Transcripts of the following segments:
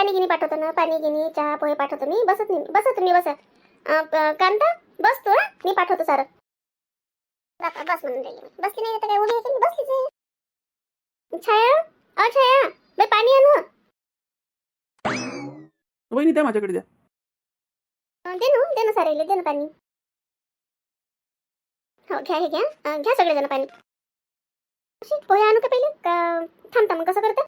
पाणी गिनी पाठवतो ना पाणी गिनी चहा पोहे पाठवतो. मी बसत नाही बसा तुम्ही बसा अं, प- कांता बस तू हा. मी पाठवतो सारं. बस म्हणून. बसली नाही तर काय उभी मी बसलीच छाया अ छाया बाई पाणी आण. वहिनी द्या माझ्याकडे द्या. दे ना दे ना सारेले दे ना पाणी. हो घ्या हे घ्या. घ्या सगळेजण पाणी. पोहे आणू का पहिले? का थांबता मग कसं करता?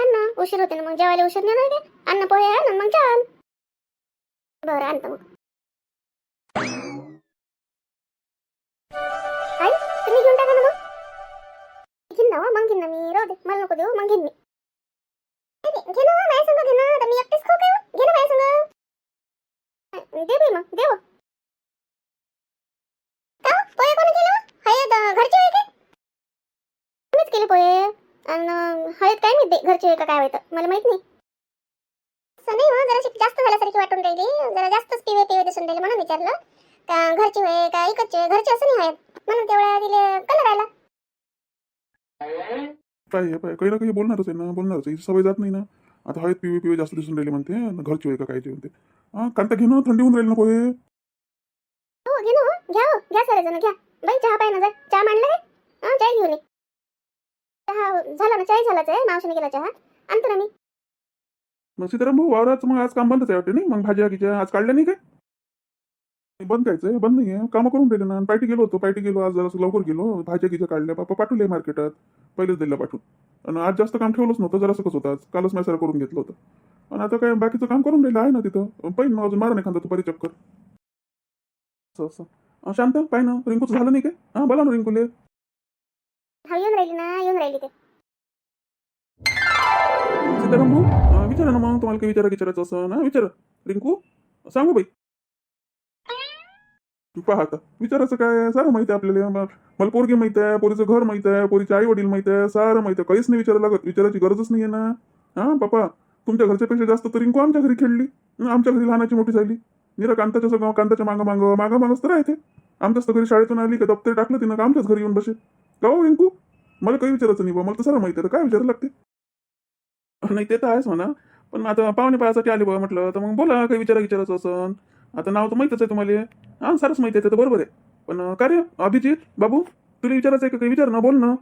आण ना. उशीर होते ना मग जेवायला उशीर नाही ना अन्न पोहे आण मग जेवण बरं आणतो मग. आई तुम्ही घेऊन टाका ना मग. घेईन ना हो, मग घेईन ना मी. राहू दे मला नको देऊ मग घेईन मी नाही, नाही, घे ना हो, माझ्या संग घे ना आता मी एकटीच खाऊ काय हो? घे ना माझ्या संग दे बाई मग देव का हो? पोहे कोणी केले हो? हळद अं, घरचे होय काय तुम्हीच केले पोहे आणि हळद काय होय का? काय होतं? मला माहीत नाही. नाही हो जरा जास्त झाल्यासारखी वाटून राहिली. जरा जास्तच पिवे पिवे दिसून राहिले म्हणून विचारलं. का घरचे होय का इकडचे घरचे असं नाही म्हणून तेवढा दिले कलर आला. काय आहे पाय काही ना काही बोलणारच आहे ना बोलणारच आहे. सवय जात नाही ना. आता हळद पिवे पिवे जास्त दिसून राहिले म्हणते आणि घरची होय का काय ते म्हणते. हा कांता घे ना थंडी होऊन राहील ना पोहे हो घे ना हो. घ्या हो. घ्या सारे घ्या. बाई चहा पाय ना जा चहा मांडला काय हा चाय घेऊन ये. चहा झाला ना चाय झालाच आहे मावशीने केला चहा. आणतो ना मी. मग सीताराम भाऊ वावरात मग आज काम बंदच आहे वाटते नाही? मग भाज्या गिज्या आज काढल्या नाही काय? बंद कायचं बंद नाही आहे. कामं करून दिले ना. पायटी गेलो होतो पायटी गेलो आज जरा लवकर गेलो. भाज्या गिज्या काढल्या बापा पाठवले मार्केटात. पहिलेच दिल्या पाठवून. आणि आज जास्त काम ठेवलंच नव्हतं जरा कसं होतं आज? कालच मॅसर करून घेतलं होतं. आणि आता काय बाकीचं काम करून राहिलं आहे ना तिथं? पाहिजे मग अजून मारा नाही खांदा दुपारी चक्कर. असं असं. शांत पाय ना रिंकूचं झालं नाही काय? हां बोला ना रिंकूले. हा येऊन राहिली ना येऊन राहिली ते. सीताराम भाऊ अं, विचारा ना मग तुम्हाला काही विचारा विचारायचं असं ना विचारा. रिंकू सांगू बाई. पहा आता विचारायचं काय सारं माहिती आहे आपल्याला म- मला पोरगी माहीत आहे पोरीचं घर माहीत आहे पोरीचे आई वडील माहीत आहे सारं माहीत आहे काहीच नाही विचारायला लागत विचारायची गरजच नाही आहे ना. हा पप्पा तुमच्या घरच्यापेक्षा जास्त तर रिंकू आमच्या घरी खेळली हं, आमच्या घरी लहानाची मोठी झाली. निरा कांताच्या सगळं कांताच्या मागं मागं मागं मागंच तर ते. आमच्याच तर घरी शाळेतून आली का दप्तर टाकलं तिनं का आमच्याच घरी येऊन बसे का हो रिंकू मला काही विचारायचं नाही बा मला तर सारं माहिती आहे तर काय विचारायला लागते? नाही ते तर आहेच म्हणा पण आता पाहुणे पाहायसाठी आले बा म्हटलं तर मग बोला काही विचारा विचारायचं असं आता नाव तर माहितच आहे तुम्हाला. हां सारच माहिती आहे तर बरोबर आहे. पण का रे अभिजित बाबू तुला विचारायचं आहे का काही विचार ना बोल ना.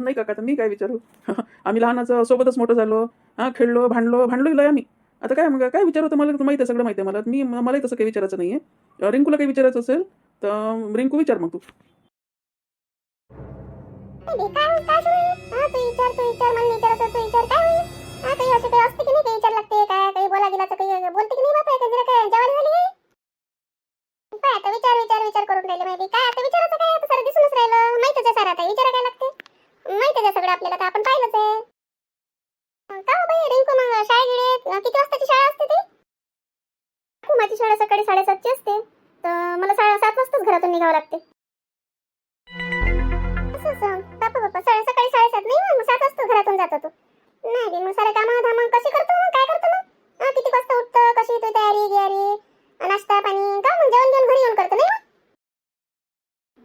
नाही काका तर मी काय विचारू? आम्ही लहानाचं सोबतच मोठं झालो. हा खेळलो भांडलो भांडलो लय आम्ही. आता काय मग काय विचारू? तर मला माहिती आहे सगळं माहिती आहे मला. मी मलाही तसं काही विचारायचं नाही आहे रिंकूला काही विचारायचं असेल तर रिंकू विचार मग तू. काय होईल, काय हा, तू विचार तू विचार मला विचारायचं तू विचार. काय होईल? हा काही असं काही असते की नाही? काही विचार लागते काय काही बोला गेला तर काही बोलते की नाही बापा? एखादी काय जेवण झाली काय? काय आता विचार विचार विचार करून राहिले माहिती. काय आता विचारायचं काय? आता सर दिसूनच राहिलं. माहितच आहे सर आता. विचारा काय लागते? माहितच आहे सगळं आपल्याला. तर आपण पाहिलंच आहे. अं, का हो बाई? रिंकू मग शाळेगिडे अं, किती वाजताची शाळा असते ती? माझी शाळा सकाळी साडेसातची असते. तर मला साडे सात वाजताच घरातून निघावं लागते. असं. बापा बापा साडे सकाळी साडेसात नाही मग सात वाजता घरातून जातो तू. नाही रे, मग सारे कामं धामं कशी करतो मग? काय करतो मग? हा किती वाजता उठतं? कशी तू तयारी गियारी? नाश्ता पाणी? का मग जेवण घेऊन घरी येऊन करतो नाही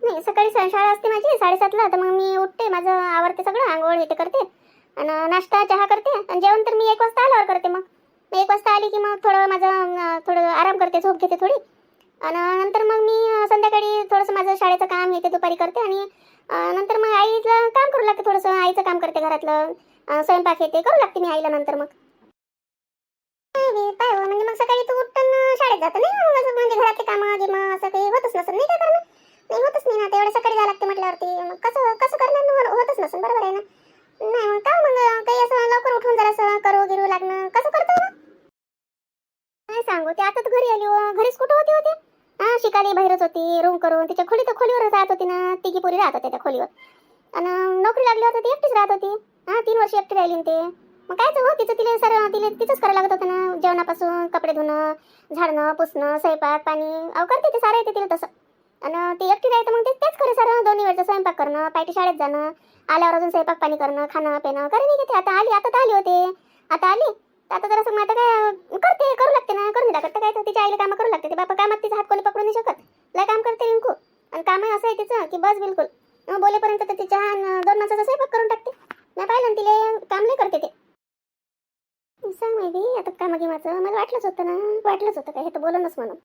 नाही सकाळी शाळा असते माझी साडेसातला. तर मग मी उठते माझं आवडते सगळं आंघोळ हे करते. आणि नाश्ता चहा करते. आणि जेवण तर मी एक वाजता आल्यावर करते मग. एक वाजता आली की मग थोडं माझं थोडं आराम करते झोप घेते थोडी. आणि नंतर मग मी अं, संध्याकाळी थोडंसं माझं शाळेचं काम हे ते दुपारी करते आणि नंतर मग आईचं काम करू लागते थोडंसं. आईचं काम करते घरातलं. स्वयंपाक हे ते करू लागते मी आईला नंतर मग. काय हो, म्हणजे मग सकाळी तू उठून शाळेत जात नाही मग? म्हणजे घरातले कामं गिमं असं काही होतच नसेल नाही काय करणार नाही होतच नाही ना. ते एवढं सकाळी जावं लागते म्हटल्यावरती. मग कसं कसं करणार हो, होतच नसेल. बरोबर आहे ना? नाही मग का मग? काही असं लवकर उठून जरा असं करू गिरू लागणं. कसं करतो काय सांगू? ते आता तर घरी आली हो. घरीच कुठं होती होती हा शिकाली बाहेरच होती रूम करून. तिच्या खोली तर खोलीवरच राहत होती ना. तिघी पोरी राहत होत्या त्या खोलीवर. आणि नोकरी लागली होती ती एकटीच राहत होती. हा तीन वर्ष एकटी राहिली ना ते मग काय हो तिचं तिला सर तिला तिचंच करायला लागत होतं ना. जेवणापासून कपडे धुणं झाडणं पुसणं स्वयंपाक पाणी. अव करते ते सारं येते तिला तसं. आणि ती एकटी राहते मग ते तेच खरं सारं. दोन्ही वेळचं स्वयंपाक करणं पायटी शाळेत जाणं आल्यावर अजून स्वयंपाक पाणी करणं खाणं पिणं. करे नाही घेते आता आली आता तर आली होते. आता आली. तर आता जरा मग आता काय करते करू लागते ना. करून दिला काय तर तिच्या आईला कामं करू लागते. ते बापा कामात तिचा हात कोणी पकडू नाही शकत. लय काम करते रिंकू. आणि काम असं आहे तिचं की बस बिलकुल. बोलेपर्यंत तर तिच्या दोन माणसाचा स्वयंपाक करून टाकते. मी पाहिलं ना तिले काम लय करते ते. सांग माहिती आता कामागिमाचं मला वाटलंच होतं ना वाटलंच होतं काय हे तर बोलनच म्हणून.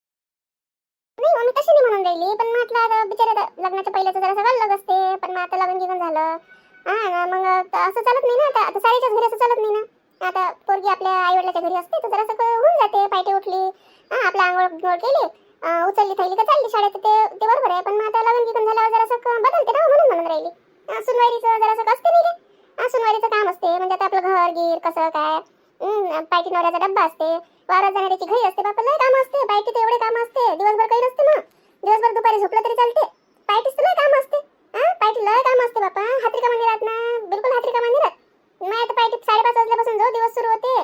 नाही मग मी तशी नाही म्हणून राहिली. पण म्हटलं आता बिचारा लग्नाच्या पहिल्याचं जरा सगळं लग असते. पण मग आता लग्न गिगन झालं. हा ना मग असं चालत नाही ना आता. आता सारीच्याच घरी असं चालत नाही ना. आता पोरगी आपल्या आईवडिलाच्या घरी असते तर जरासं होऊन जाते. पायटी उठली हा आपल्या आंघोळ गोळ केली उचलली थैली का चालली शाळेत ते ते बरोबर आहे. पण मग आता लग्न गिकन झाल्यावर जरासं बदलते ना म्हणून म्हणून राहिली. सुनवारीचं जरा जरासं असते नाही का सुनवारीचं काम असते. म्हणजे आता आपलं घर गिर कसं काय? पायटी नवऱ्याचा डब्बा असते. वावरात जाणाऱ्याची घरी असते. बापा लय काम असते. पायटीत एवढे काम असते. दिवसभर काही नसते ना दिवसभर दुपारी झोपलं तरी चालते. पायटीच लय काम असते. हा पायटी लय काम असते बापा. हातरी कामा नाही राहत ना बिलकुल हातरी कामा नाही राहत मग साडेपाच वाजल्यापासून जो दिवस सुरू होते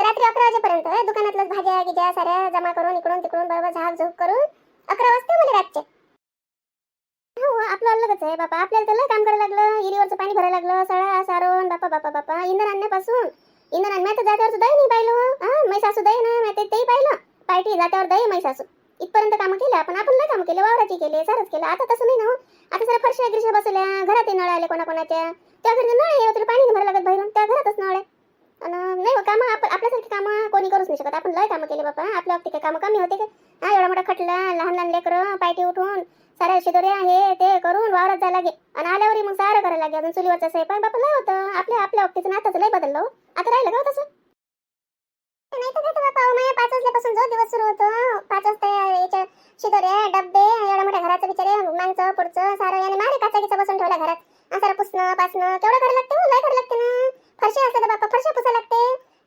रात्री अकरा वाजेपर्यंत हे भाज्या गिज्या साऱ्या जमा करून इकडून तिकडून बरोबर झाक झोक करून अकरा वाजता मला रातचे. हो आपलं अलगच आहे बापा आपल्याला त्याला काम करायला लागलं इरीवरचं पाणी भरायला लागलं सळा सारून बापा बापा बापा इंधन आणण्यापासून. इंधन आण तर जात्यावरचं दही नाही पाहिलं हा? मै सासू दही ना मी ते- तेही पाहिलं. पार्टी जात्यावर दही मै सासू इथपर्यंत कामं केलं आपण आपण लय कामं केले वावराची केले सारच केलं आता तसं नाही ना हो. आता सर फरशा गिरशा बसल्या घरात नळ आले कोणाकोणाच्या. त्या घरी नळ आहे पाणी नाही भरायला लागत बाहेरून. त्या घरातच नळ आहे. आणि नाही हो, कामं आप आपल्यासारखी कामं कोणी करूच नाही शकत. आपण लय कामं केले बापा. आपल्या बाबतीत काही कामं कमी होते का? हा एवढा मोठा खटला लहान लहान लेकरं पायटी उठून साऱ्या शिदोऱ्या हे ते करून वावरात जायला लागे. आणि आल्यावर मग सारं करायला लागे. अजून चुलीवरचं स्वयंपाक बापा लय होतं. आपल्या आपल्या बाबतीचं नाताचं लय बदललं हो. आता राहिलं का हो तसं? नाही तर काय बापा. हो, पाच वाजल्यापासून जो दिवस सुरू होतो. पाच वाजता या- याच्या शिदोऱ्या डब्बे एवढ्या मोठ्या घराचं बिचारे मागचं पुढचं सारं. याने मारे काचाकीचं बसून ठेवल्या घरात. सारं पुसणं पासणं तेवढं करायला लागते हो, लय करायला लागते ना. फरशी असते तर बाप्पा फरशा पुसा लागते.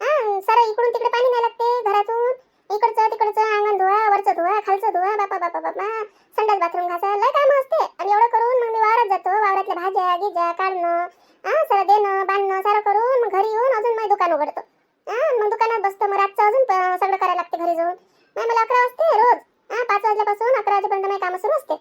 हा सारं इकडून तिकडे पाणी नाही लागते घरातून. इकडचं तिकडचं अंगण धुवा वरचं धुवा खालचं धुवा बापा बापा बापा. संडास बाथरूम घासा लय काम असते. आणि एवढं करून मग मी वावरात जातो वावरातल्या भाज्या गिज्या काढणं हा सारं देणं बांधणं सारं करून मग घरी येऊन अजून माझी दुकान उघडतो. हा मग दुकानात बसतो मग रातचं अजून सगळं करायला लागते घरी जाऊन. मग मला अकरा वाजते रोज. हा पाच वाजल्यापासून अकरा वाजेपर्यंत माझी कामं सुरू असते.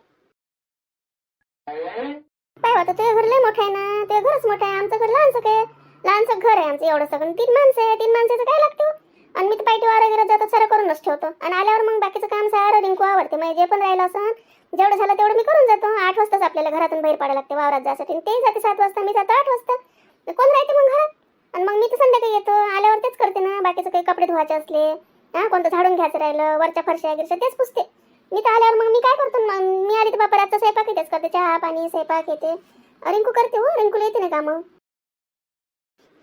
होतं ते घर लय मोठं आहे ना ते घरच मोठं आहे आमचं घर लहानसं काय? लहानचं घर आहे आमचं एवढं सगळं तीन माणसं आहे तीन माणसाचं काय लागतो? आणि मी तर पायटी वारा वगैरे जातो सारं करूनच ठेवतो. आणि आल्यावर मग बाकीचं काम सारं रिंकू आवडते म्हणजे जे पण राहिलं असं जेवढं झालं तेवढं मी करून जातो. आठ वाजताच आपल्याला घरातून बाहेर पडायला लागते वावरात जायसाठी. आणि ते जाते सात वाजता मी जातो आठ वाजता. कोण राहते मग घरात? आणि मग मी तर संध्याकाळी येतो. आल्यावर तेच करते ना बाकीचं काही कपडे धुवायचे असले हा कोणतं झाडून घ्यायचं राहिलं वरच्या फरशा गिरशा तेच पुसते. मी तर आल्यावर मग मी काय करतो मग? मी आली तर बापा रातचा स्वयंपाक येतेच करते. चहा पाणी स्वयंपाक येते. रिंकू करते हो रिंकूला येते ना कामं.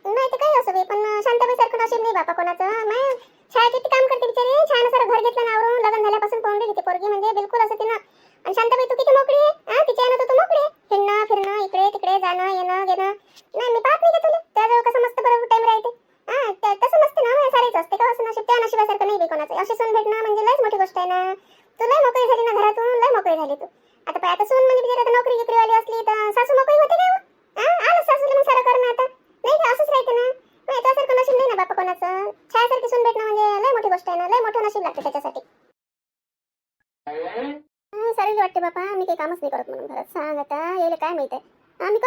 नाही तर काही असं बे, पण शांताबाई सारखं नशीब नाही बापा कोणाचं. नाही छाया किती काम करते बिचारी छान सारं घर घेतलं नावरून लग्न झाल्यापासून पाहून घेते पोरगी म्हणजे बिलकुल असं तिनं आणि शांताबाई तू किती मोकळी आहे हा तिच्या यानं तर तू मोकळी आहे फिरणं फिरणं इकडे तिकडे जाणं येणं घेणं नाही मी पाहत नाही का तुला त्याजवळ कसं मस्त बरोबर टाइम राहते हा त्या- तसं नसते ना माझ्या सारीच असते का असं नशीब त्या नशिबासारखं नाही बे कोणाचं अशी सून भेटणं म्हणजे लयच मोठी गोष्ट आहे ना तू लय मोकळी झाली ना घरातून लय मोकळी झाली तू आता पाय आता सून म्हणजे बिचारी आता नोकरी गिकरीवाली असली तर सासू मोकळी होते काय हो? हा आलं सासूला मग सारं करणं आता नाही का असंच राहते ना नाही त्यासारखं नशीब नाही ना बापा कोणाचं छायासारखी सून भेटणं म्हणजे लय मोठी गोष्ट आहे ना लय मोठं नशीब लागते त्याच्यासाठी हा, सारीच वाटते बापा मी काही कामच नाही करत म्हणून घरात सांग आता यायला काय माहीत आहे आम्ही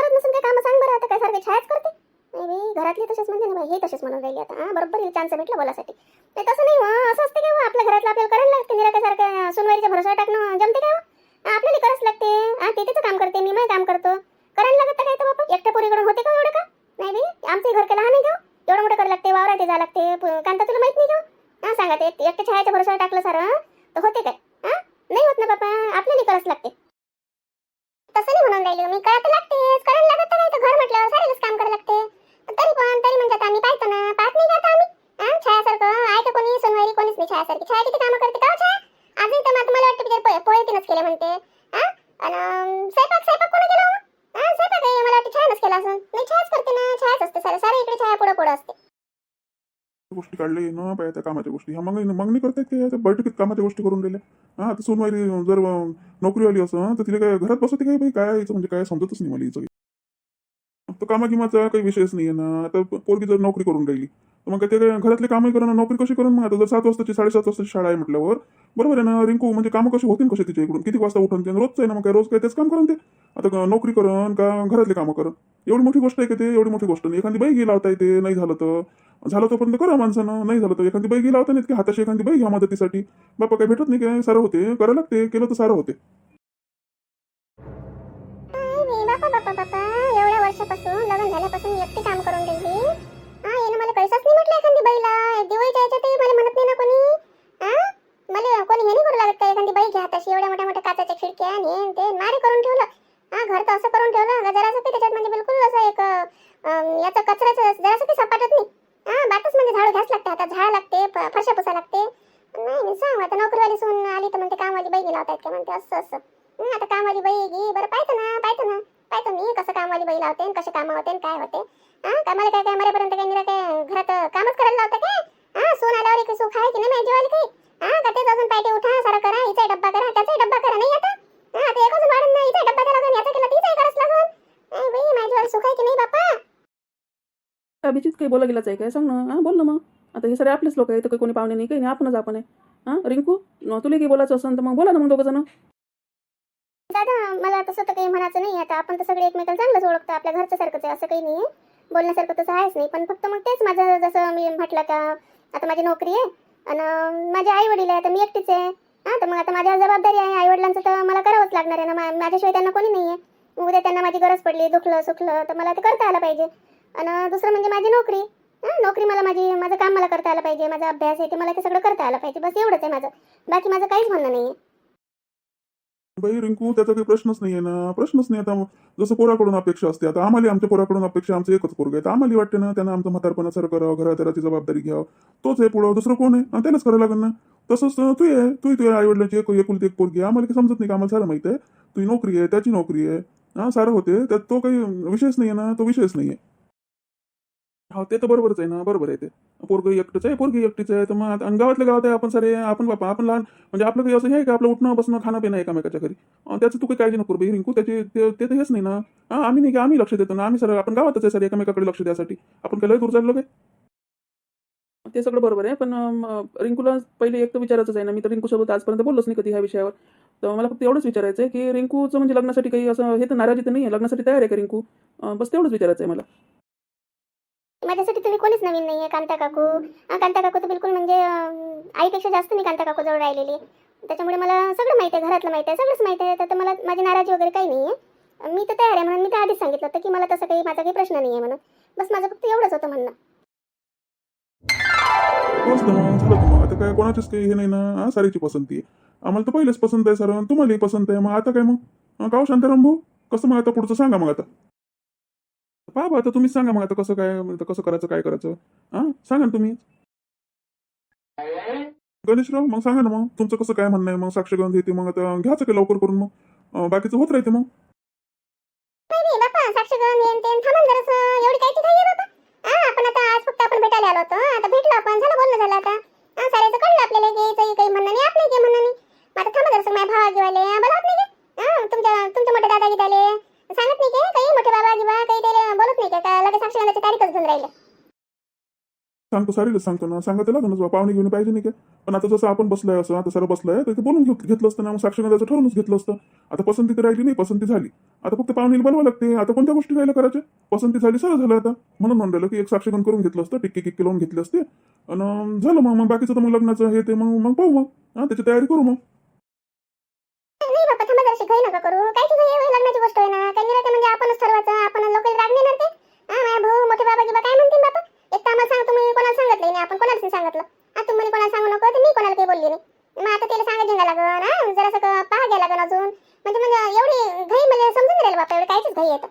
मग सांग बरं आता काय सारखे छायाच करते? नाही घरातले घरातली तसेच म्हणते ना हे तसेच म्हणून राहिली आता. बरोबर येईल चान्स भेटला बोलासाठी. नाही तसं नाही हो असं असते काय हो? आपल्या घरातलं आपल्याला करायला लागते निरा काय सारखं सुनवाईचा भरोसा टाकणं जमते काय हो? आपल्याला करायच लागते. हा ते तिचं काम करते मी माझं काम करतो. करायला लागत काय तर बाबा? एकट्या पोरीकडून होते का हो एवढं का? नाही बाई आमचं घर काय लहान आहे घेऊ एवढं मोठं करायला लागते वावरात जायला लागते कांता तुला माहीत नाही का हो? हा सांगा ते एकट्या छायाच्या भरोसा टाकलं सर तर होते काय? हा? नाही होत ना बापा आपल्याला करायच लागते. तसं नाही म्हणून राहिली मी करायला लागतेच करायला लागत नाही तर घर म्हटलं सारेच काम करायला लागते. तरी पण तरी म्हणजे आम्ही पाहतो ना. पाहत नाही का आम्ही? हा छायासारखं. आहे का कोणी सोनवारी कोणीच नाही छायासारखी. छाया किती कामं करते. का हो छाया? अजून तर मला वाटतं की पोहे पोहे तिनंच केले म्हणते. हा? आणि स्वयंपाक स्वयंपाक कोणी केला हो हा स्वयंपाक आहे. मला वाटतं छायानच केला असं नाही छायाच करते ना छायाच असते सारं सारं इकडे छाया पुढं पुढं असते गोष्टी काढले न पाहिजे त्या कामाच्या गोष्टी. ह्या मग मागणी करतात की याच्या बैठकीत कामाच्या गोष्टी करून दिल्या? हा आता सोनवारी जर नोकरीवाली असं तर तिला काय घरात बसवते काय बाई? काय यायचं म्हणजे काय समजतच नाही मला हिचं. तर कामाकिमाचा काही विषयच नाही आहे ना. आता पोरगी जर नोकरी करून राहिली मग काय ते घरातले कामही करणं नोकरी कशी करून मग आता जर सात वाजताची साडेसात वाजताची शाळा आहे म्हटल्यावर बरोबर आहे ना रिंकू? म्हणजे कामं कशी होतील कशी तिच्या इकडून? किती वाजता उठून ते? रोजचं आहे ना मग काय रोज काय तेच काम करून ते? आता नोकरी करण का घरातले कामं करण? एवढी मोठी गोष्ट आहे का ते? एवढी मोठी गोष्ट नाही. एखादी बाई गेला होता येते नाही झालं तर. झालं तोपर्यंत करा माणसानं नाही झालं तर. एखादी बाई गेला होता नाही की हाताशी एखादी बाई घ्या मदतीसाठी. बापा काय भेटत नाही काय सारं होते. करायला लागते. केलं तर सारं होते. एवढ्या वर्षापासून लग्न झाल्यापासून एकटी काम करून यानं मला पैसाच नाही म्हटलं एखादी बाईला. जायचं ते मला म्हणत नाही ना कोणी. हा मला कोणी हे नाही करू लागत का एखादी बाई घ्या तशी एवढ्या मोठ्या मोठ्या काचाच्या खिडक्या आणि ते मारे करून ठेवलं. हा घर तर असं करून ठेवलं. जरा की त्याच्यात म्हणजे बिलकुल असं एक याचा कचऱ्याचं जरा की सपाटत नाही. हा बाटच म्हणजे झाडू घ्यास लागते. आता झाड लागते फरशा पुसा लागते. नाही मी सांग आता नोकरीवाली सून आली तर म्हणते कामवाली बाई लावतायत का म्हणते असं असं. आता कामवाली बाई गी. बरं पाहतो ना पाहतो ना पाहतो मी कसं कामवाली बाई लावते कसे काम होते काय होते? हा कामाला काय काय मरेपर्यंत काय निरा काय घरात कामच करायला लावतं काय? हा सोन आल्यावर एक सुख आहे की नाही माझी वाली काही? हा का तेच अजून पायटे उठा सारा करा हिचा डब्बा करा त्याचा डब्बा करा नाही आता? हा ते एकच वाढून नाही हिचा डब्बा द्या लागून याचा केला तिचाही कराच लागून. नाही बाई माझी वाली सुख आहे की नाही बापा? अभिजित काही बोला गेलाच आहे काय? सांग ना हां बोल ना मग. आता हे सगळे आपलेच लोक आहेत तर काही कोणी पाहुणे नाही काही नाही आपणच आपण आहे. हां रिंकू तुला काही बोलायचं असेल तर मग बोला ना मग दोघं जण. दादा मला तसं तर काही म्हणायचं नाही. आता आपण तर सगळे एकमेकाला चांगलंच ओळखतो. आपल्या घरच्या सारखंच आहे असं काही नाही. बोलण्यासारखं तसं आहेच नाही. पण फक्त मग तेच माझं जसं मी म्हटलं का आता माझी नोकरी आहे आणि माझे आई वडील आहे आता मी एकटीच आहे. हां तर मग आता माझ्यावर जबाबदारी आहे. आई वडिलांचं तर मला करावंच लागणार आहे ना. मा- माझ्याशिवाय त्यांना कोणी नाही आहे उद्या त्यांना माझी गरज पडली दुखलं सुखलं तर मला ते करता आलं पाहिजे. आणि दुसरं म्हणजे माझी नोकरी. हां नोकरी मला माझी माझं काम मला करता आलं पाहिजे. माझा अभ्यास आहे ते मला ते सगळं करता आलं पाहिजे. बस एवढंच आहे माझं. बाकी माझं काहीच म्हणणं नाही आहे बाई रिंकू त्याचा काही प्रश्नच नाहीये ना. प्रश्नच नाही. आता जसं पोराकडून अपेक्षा असते आता आम्हाला आमच्या पोराकडून अपेक्षा आमचं एकच पोरग आहे. तर आम्हाला वाटते ना त्यांना आमचं म्हातारपणा सर करावं घरादाराची जबाबदारी घ्यावं. तोच आहे पुढं. दुसरं कोण आहे? आणि त्यालाच करावं लागेल ना. तसंच तू आहे तू तुझ्या आईवडिलांची एक एकुलती एक पोरगी आहे. आम्हाला काही समजत नाही का? आम्हाला सारं माहिती आहे. तुझी नोकरी आहे त्याची नोकरी आहे. हा सारं होते. त्यात तो काही विषयच नाही आहे ना. तो विषयच नाही आहे हो ते तर बरोबरच आहे ना बरोबर आहे ते. पोरग एकटंच आहे पोरगी एकटीच आहे तर मग आता- आणि गावातल्या गावात आहे आपण सारे आपण बापा आपण लहान म्हणजे आपलं काही असं हे का आपलं उठणं बसणं खाणं पिणं एकामेकाच्या घरी? त्याचं तू काही काळजी नको बाई रिंकू. त्याची ते ते तर हेच नाही ना. हा आम्ही नाही का आम्ही लक्ष देतो ना. आम्ही सर आपण गावातच आहे सर एकामेकाकडे लक्ष द्यासाठी. आपण काय लय दूर चाललो काय ते सगळं बरोबर आहे पण रिंकूला पहिले एक तर विचारायचंच आहे ना. मी तर रिंकूसोबत आजपर्यंत बोललोच नाही कधी ह्या विषयावर. तर मला फक्त एवढंच विचारायचं आहे की रिंकूचं म्हणजे लग्नासाठी काही असं हे तर नाराजी तर नाही आहे लग्नासाठी तयार आहे का रिंकू? बस तेवढंच विचारायचं आहे मला. माझ्यासाठी तुम्ही कोणीच नवीन नाही आहे कांता काकू. कांता काकू तर बिलकुल म्हणजे आईपेक्षा जास्त मी कांता काकू जवळ राहिलेली आहे. त्याच्यामुळे मला सगळं माहिती आहे घरातलं माहिती आहे सगळंच माहिती आहे. तर मला माझी नाराजी वगैरे काही नाही आहे मी तर तयार आहे म्हणून मी तर आधीच सांगितलं होतं की मला तसं काही माझा काही प्रश्न नाही आहे म्हणून. बस माझं फक्त एवढंच होतं म्हणणं. आता काय कोणाचीच काही हे नाही ना सारीची पसंती आहे. आम्हाला तर पहिलेच पसंत आहे सर तुम्हालाही पसंत आहे. मग आता काय मग? काव का शांताराम भाऊ कसं मग आता पुढचं सांगा मग आता. पहा बा आता तुम्हीच सांगा मग आता कसं काय आता कसं करायचं काय करायचं. हा? सांगा ना तुम्ही. गणेशराव मग सांगा ना मग तुमचं कसं काय म्हणणं आहे? मग साक्षगंध येते मग आता घ्यायचं काय लवकर करून मग? अं, बाकीचं होत राहते मग. नाही नाही बापा साक्षगण येन तेन. थांबा ना जरासं एवढी कायची घाई आहे बापा हा आपण आता आज फक्त आपण भेटायला आलो होतो. आता भेटलो आपण झालं बोलणं झालं आता हा साऱ्याचं कळलं आपल्याला की याचंही काही म्हणणं नाही आपलंही काही म्हणणं नाही मग आता थांबा जरासं माझ्या भावा घेवाले बोलत नाही का हा तुमच्या तुमचे मोठे दादा गिदाले सांगत नाही का काही मोठे बाबा किंवा काही त्याला बोलत नाही का का लगेच साक्षगंधाची तारीखच घेऊन राहिले सांगतो सारीला सांगतो ना. सांगत लागूनच बा पाहुणे घेऊन पाहिजे नाही का? पण आता जसं आपण बसलोय असं आता सर बसलाय तर ते बोलून घेत घेतलं असतं ना मग साक्षगंधाचं ठरवूनच घेतलं असतं. आता पसंती तर राहिली नाही पसंती झाली. आता फक्त पाहुणीला बोलवा लागते. आता कोणत्या गोष्टी राहिल्या करायच्या? पसंती झाली सरळ झालं आता. म्हणून म्हणलेलं की एक साक्षगंध करून घेतलं असतं टिक्के किक्के लावून घेतले असते. आणि झालं मग मग बाकीचं तर मग लग्नाचं हे ते मग मग पाहू मग. हा त्याची तयारी करू मग. करू. लग्नाची गोष्ट आहे ना? काही म्हणजे आपणच ठरवायचं आपण लोकांना राग नाही ना ते हा माझ्या भाऊ मोठे बाबा किंवा काय म्हणतील बापा एक तर आम्हाला सांग तुम्ही कोणाला सांगितलं नाही आपण कोणालाच नाही सांगितलं आता तुम्ही कोणाला सांगू नको तर मी कोणाला काही बोलली नाही मग आता त्याला सांगा झेंगा लागन हा जरासं क- पहा घ्या लागन अजून म्हणजे म्हणजे एवढी घाई मला समजून नाही राहिलं बापा एवढी कायचीच घाई आहे तर.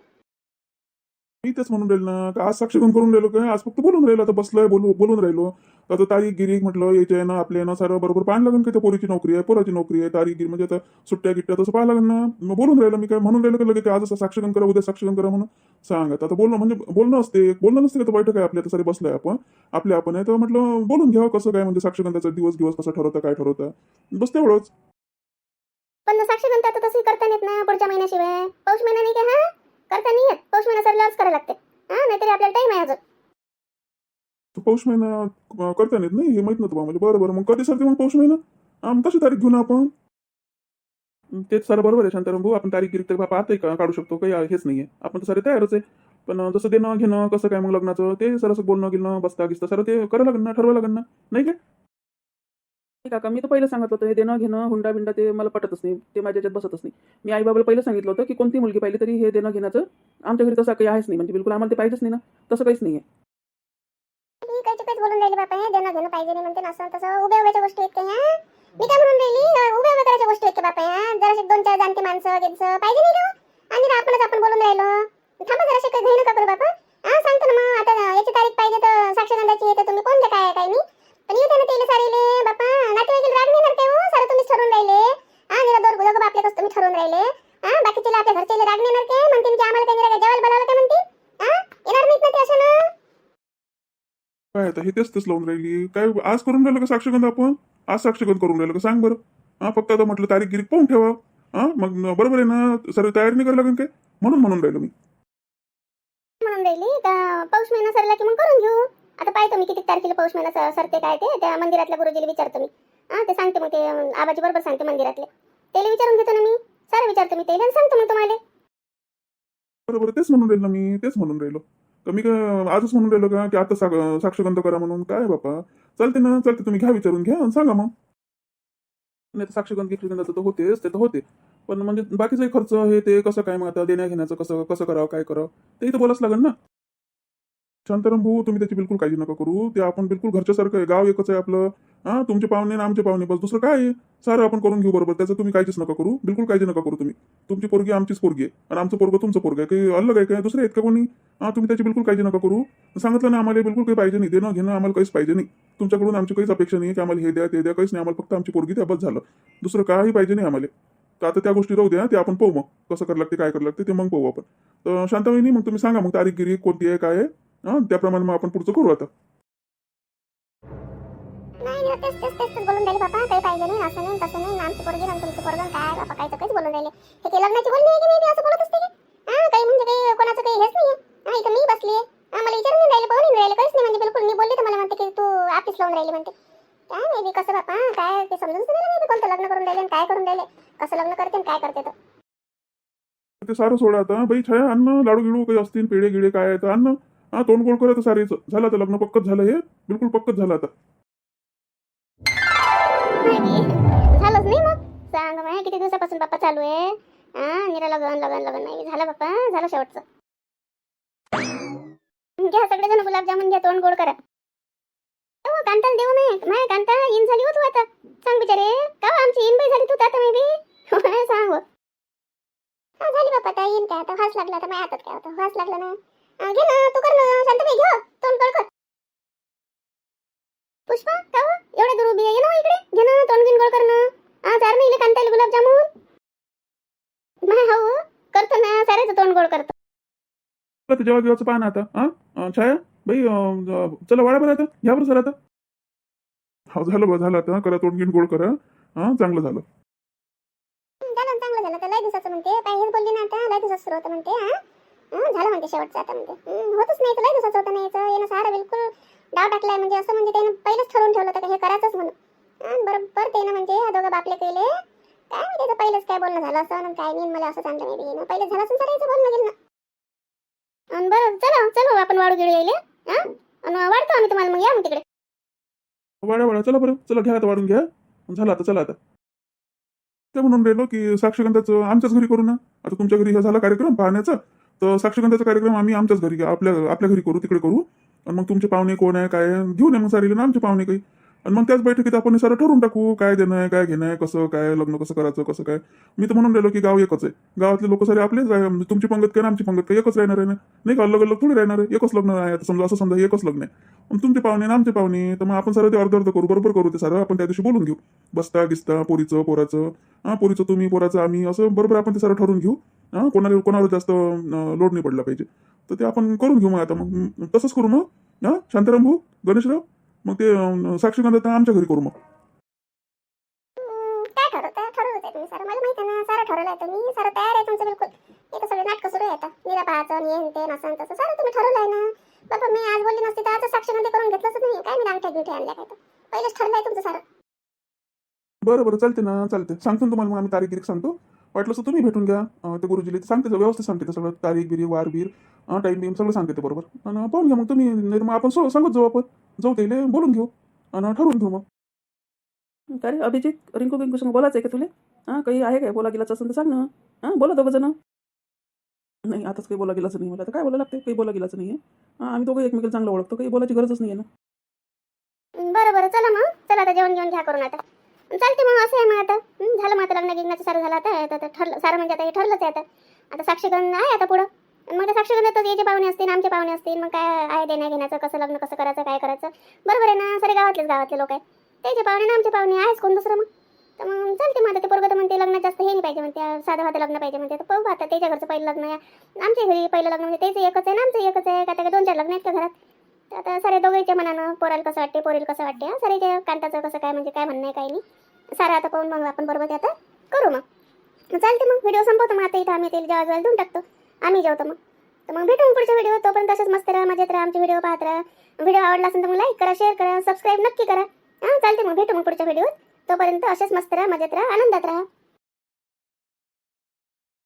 मी तेच म्हणून राहिलो ना. का आज साक्षगंध करून राहिलो काय? आज फक्त बोलून राहिलो. आता बसलोय बोलू बोलून राहिलो. आता तारीख गिरी म्हटलं याच्या ना आपल्या ना सारं बरोबर पाहायला लागेल की त्या पोरीची नोकरी आहे पोराची नोकरी आहे. तारीख गिरी म्हणजे आता सुट्ट्या गिट्ट्या तसं पाहायला लागेल ना. मग बोलून राहिलो मी काय म्हणून राहिलो का लगेच आज असं साक्षगंध करा उद्या साक्षगण करा म्हणून सांगत आता बोलणं म्हणजे बोलणं असते. बोलणं नसते का बैठक आहे आपल्या आता सारे बसलोय आपण. आपले आपण आहे. तर म्हटलं बोलून घ्यावं कसं काय? म्हणजे साक्षगंधाचा दिवस दिवस कसं ठरवतं काय ठरवतं? बस तेवढंच. पण साक्षगंध आता तसं करता येत ना पुढच्या महिन्याशिवाय. पौष महिना नाही का हा? करता नाही येत. पौष महिना सरल्यावरच करायला लागते. हा नाहीतरी आपल्याला टाईम आहे अजून. तर पौष महिना करता येत नाही हे माहीत नव्हतं बा म्हणजे. बरं बरं. मग कधी सरते मग पौष महिना? आम तशी तारीख घेऊ ना आपण? तेच सर बरोबर आहे शांताराम भाऊ. आपण तारीख गिरीक तर बापा आता का- काढू शकतो काही हेच नाहीये. आपण तर सर तयारच आहे. पण जसं देणं घेणं कसं काय मग लग्नाचं ते सर असं बोलणं गेलं बसता गिसता सर ते करावं लागणार ठरवावं लागणार नाही काय? काका मी तर पहिलं सांगत होतं हे देणं घेणं हुंडा बिंडा ते मला पटतच नाही ते माझ्या याच्यात बसतच नाही. मी आई बाबाला पहिलं सांगितलं होतं की कोणती मुलगी पाहिली तरी हे देणं घेण्याचं आमच्या घरी तसं काही आहेच नाही म्हणजे बिलकुल आम्हाला ते पाहिजेच नाही ना तसं काहीच नाही आहे काहीच काहीच बोलून राहिले बापा हे देणं घेणं पाहिजे नाही म्हणते असं तसं उभ्या उभ्याच्या गोष्टी आहेत काही मी काय म्हणून राहिली? अं, उभ्या उभ्या करायच्या गोष्टी आहेत का बापा या जराशे दोन चार जाणते माणसं गिणसं पाहिजे नाही का हो? आणि ना आपणच आपण बोलून राहिलो. थांबा जराशे काही घाई नका करू बापा. हा सांगतो ना मग आता याची तारीख पाहिजे तर साक्षगंधाची तर तुम्ही कोणते काय काय नाही? पण येते ना तेले सारेले बापा नातेवाईक राग नाही करते हो सारं तुम्हीच ठरवून राहिले. हा निरा दोर दोघं बापले कसं तुम्ही ठरवून राहिले. हा बाकीचे आपल्या घरचे राग नाही करते म्हणते की आम्हाला काही निरा जेवायला बोलावलं काय म्हणते? हा येणार नाहीत ना ते असं ना? काय आता हे तेच तेच लावून राहिली. काय आज करून राहिलं का साक्षगंध आपण? आज साक्षगंध करून राहिलं का? सांग बरं. हा फक्त आता म्हटलं तारीख गिरीक पाहून ठेवा. हा मग बरोबर आहे ना? सर्व तयारी नाही करायला लागेल काय? म्हणून म्हणून राहिलो मी. म्हणून राहिली? तर पौष महिना सरला की मग करून घेऊ. आता पाहतो मी किती तारखेला पौष महिना सरते काय ते त्या मंदिरातल्या गुरुजीला विचारतो मी. हा ते सांगते मग ते आबाजी बरोबर सांगते मंदिरातले. त्याला विचारून घेतो ना मी. सारं विचारतो मी त्याला सांगतो मग तुम्हाला. बरोबर तेच म्हणून राहिलो मी तेच म्हणून राहिलो. मी का आजच म्हणून राहिलो का की आता साग- साक्षगंध करा म्हणून काय बापा? चालते ना चालते तुम्ही घ्या विचारून घ्या आणि सांगा मग. नाही तर घेतली गिक्षगंधाचं तर होतेच ते तर होते. पण म्हणजे बाकीचाही खर्च हे ते कसं काय मग आता देण्या घेण्याचं कसं कसं करावं काय करावं ते तर बोलाच लागेल ना. शांताराम भाऊ तुम्ही त्याची बिलकुल काळजी नका करू. ते आपण बिलकुल घरच्यासारखं आहे. गाव एकच आहे आपलं. हा तुमचे पाहुणे आणि आमचे पाहुणे. बस दुसरं काय आहे? सारं आपण करून घेऊ बरोबर. त्याचं तुम्ही काळजीच नका करू. बिलकुल काळजी नका करू तुम्ही. तुमची पोरगी आमचीच पोरगी आहे. आणि आमचं पोरगं तुमचं पोरगं आहे. काही अलग आहे काय? दुसरे आहेत का कोणी? हां तुम्ही त्याची बिलकुल काळजी नका करू. सांगितलं ना आम्हाला बिलकुल काही पाहिजे नाही. देणं घेणं आम्हाला काहीच पाहिजे नाही. तुमच्याकडून आमची काहीच अपेक्षा नाही की आम्हाला हे द्या ते द्या. काहीच नाही. आम्हाला फक्त आमची पोरगी द्या. बस झालं. दुसरं काही पाहिजे नाही आम्हाला. तर आता त्या गोष्टी राहू द्या ते आपण पाहू मग. कसं करायला लागते काय करायला लागते ते मग पाहू आपण. तर शांताबाईनी मग तुम्ही सांगा मग तारीख गिरी कोणती आहे काय आहे? हा त्याप्रमाणे मग आपण पुढचं करू आता. नाही नाही तेच तेच तेच बोलून राहिले बाबा काही पाहिजे नाही असं नाही तसं नाही आमची पोरगी आणि तुमचं पोरगं काय बाबा काय तर काहीच बोलून राहिले. हे काही लग्नाची बोलणी आहे की नाही असं बोलत असते हा काही म्हणजे काही कोणाचं काही हेच नाही हा इथं मी बसली हा मला विचारून नाही राहिले पाहून राहिले काहीच नाही म्हणजे बिलकुल मी बोलले तर मला म्हणते की तू ऑफिस लावून राहिली म्हणते. काय माहिती कसं बापा काय ते समजून नाही कोणतं लग्न करून राहिले काय करून राहिले. कसं लग्न करते काय करते तर ते सारं सोडा आता. बाई छाया अन्न लाडू गिडू काही असतील पेढे गिडे काय आहे अन्न हा तोंड गोड करत सारेच. झालं आता लग्न पक्कच झालं हे. बिलकुल पक्कच झालं आता. नाही झालंच नाही मग. सांग माहिती किती दिवसापासून बाप्पा चालू आहे? हा निरा लगन लगन लगन. नाही झालं बाप्पा झालं शेवटचं. घ्या सगळेजण गुलाबजामुन घ्या तोंड गोड करा. हो कांताला देऊ नये. माय कांता इन झाली हो तू आता. सांग बिचारे का आमची इन बाई झाली तू आता मे बी हो, सांग हो. हा, झाली बाप्पा काय इन काय आता वास लागला तर माझ्या हातात काय होतं? वास लागला ना. घे ना तू कर ना शांतबाई घे हो, तोंड कळ कर. पुष्पा का हो? एवढ्या दूर उभी आहे. ना हो इकडे. घे ना तोंड गिन गोळ कर ना. हा चार नाही इले कांताला गुलाबजामुन. माय हो करतो ना सारेच तोंड गोळ करतो. तुझ्या जेव्हा जेव्हाचं पाहा ना आता हा? छाया? बाई चला वाडा बरं आता. घ्या बरं सर आता. हो झालं बरं झालं आता. करा तोंड गिन गोड करा. हा चांगलं झालं. झालं चांगलं झालं तर लय दिवसाचं म्हणते. पाय हेच बोलली ना आता. लय दिवसाचं सुरू होतं म्हणते हा. झालं म्हणते शेवटचं आता म्हणते. होतच नाही तर लय दिवसाचं होतं नाही. याचं. यानं सारं बिलकुल डाव टाकलाय. म्हणजे असं म्हणजे त्यानं पहिलेच ठरवून ठेवलं होतं का हे करायचंच म्हणून. हं, बरोबर त्यानं म्हणजे ह्या दोघं बापले केले काय माहिती त्याचं पहिलेच काय बोलणं झालं असं काय नाही मला असं सांगलं नाही. ना पहिलेच झालं असं सरायचं बोलणं गेलं आणि बरं चला चलो हो, आपण वाढू गिळू यायले. वाढतो आम्ही तुम्हाला मग या मग तिकडे. वाडा वाडा चला बरं. चला घ्या आता वाढून घ्या. झाला आता चला आता. ते म्हणून राहिलो की साक्षगंधाचं आमच्याच घरी करू ना. आता तुमच्या घरी हा झाला कार्यक्रम पाहण्याचा. तर साक्षगंधाचा कार्यक्रम आम्ही आमच्याच घरी आपल्या आपल्या घरी करू तिकडे करू. आणि मग तुमचे पाहुणे कोण आहे काय घेऊन ये मग सारीला ना आमचे पाहुणे काही. आणि मग त्याच बैठकीत आपण हे सारं ठरवून टाकू काय देणं आहे काय घेणं आहे कसं काय लग्न कसं करायचं कसं काय. मी तर म्हणून राहिलो की गाव एकच आहे. गावातले लोक सारे आपलेच आहे. म्हणजे तुमची पंगत काय आमची पंगत काय? एकच राहणार आहे ना? नाही का? अलग अलग थोडी राहणार आहे. एकच लग्न आहे. आता समजा असं समजा एकच लग्न आहे. मग तुमचे पाहुणे ना आमचे पाहुणे तर मग आपण सारं ते अर्ध अर्ध करू बरोबर करू ते सारं. आपण त्या दिवशी बोलून घेऊ. बसता गिसता पोरीचं पोराचं. हा पोरीचं तुम्ही पोराचं आम्ही असं बरोबर आपण ते सारं ठरवून घेऊ. हा कोणाला कोणावर जास्त लोड नाही पडला पाहिजे. तर ते आपण करून घेऊ मग आता मग. तसंच करू मग. हा शांताराम भाऊ गणेशराव. मग ते अं, साक्षीगंधा आमच्या घरी करू मग. काय ठरवतं ठरवलं आहे तुम्ही सर. मला माहिती आहे ना सारं ठरवलं आहे तुम्ही. सारं तयार आहे तुमचं बिलकुल. इथं सगळे नाटकं सुरू आहे आता. निरा पाहायचं आणि हे ते नसन तसं. सारं तुम्ही ठरवलं आहे ना. बाबा मी आज बोलली नसते तर आज साक्षीमध्ये करून घेतलंच नाही काय मी अंगठ्या गिठ्या आणल्या काय तर? पहिलेच ठरलं आहे तुमचं सारं. बरं बरं. चालते ना चालते सांगतो ना तुम्हाला मग आम्ही तारीख गिरीक सांगतो. वाटलं तर तुम्ही भेटून घ्या. ते गुरुजीला ते सांगते ते व्यवस्थित सांगते ते सगळं. तारीख बिरी वार बीर टाईम बिम सगळं सांगते ते बरोबर. आणि पाहून घ्या मग तुम्ही नाही तर मग आपण सो सांगत जाऊ आपण. जाऊ त्याला बोलून घेऊ. आणि ठरवून घेऊ मग. का रे अभिजित? रिंकू बिंकू संग बोलायचं आहे का तुले? हां काही आहे काय? बोला गेलाच असेल तर सांग ना. हां बोला दोघं जण. नाही आताच काही बोला गेलाचं नाही मला. आता काय बोला लागते काही बोला गेलाचं नाही आहे हां आम्ही दोघं एकमेकाला चांगलं ओळखतो. काही बोलायची गरजच नाही आहे ना. बरं बरं. चला मग. चला आता जेवण जेवण घ्या करून आता. चालते मग असं आहे मग आता. झालं मग आता लग्न गिग्नाचं सारं झालं आता. आता तर ठरलं सारं म्हणजे आता हे ठरलंच आहे आता. आता साक्षीकरण आहे आता पुढं. मग त्या साक्षीकरणात याचे पाहुणे असतील आमचे पाहुणे असतील मग काय आहे देण्या घेण्याचं कसं लग्न कसं करायचं काय करायचं? बरोबर आहे ना सारे गावातलेच गावातले लोक आहे त्याचे पाहुणे ना आमचे पाहुणे आहेच कोण दुसरं मग? तर मग चालते मग आता ते पोरगं तर म्हणते लग्नात जास्त हे नाही पाहिजे म्हणते साधं वाधं लग्न पाहिजे म्हणते. तर पाहू आता त्याच्या घरचं पहिलं लग्न आहे आमच्या घरी पहिलं लग्न म्हणजे त्याचं एकच आहे ना आमचं एकच आहे. का त्या दोन चार लग्न आहेत का घरात? तर आता सारे दोघांच्या मनानं पोराला कसं वाटते पोरीला कसं वाटते सरे सारेच्या कांताचं कसं काय म्हणजे काय म्हणणं आहे काही नाही. सारं आता पाहून मग आपण बरोबर ते आता करू मग. चालते मग. व्हिडिओ संपवतो मग. आता इथं आम्ही ते जेव्हा जेवायला देऊन टाकतो. आम्ही जेवतो मग. तर मग भेटू मग पुढच्या व्हिडिओ. तोपर्यंत तसंच मस्त राहा मजेत राहा. आमचे व्हिडिओ पाहत राहा. व्हिडिओ आवडला असेल तर मग लाईक करा शेअर करा सबस्क्राईब नक्की करा. हां? चालते मग. भेटू मग पुढच्या व्हिडिओत. तोपर्यंत असेच मस्त राहा मजेत राहा आनंदात राहा.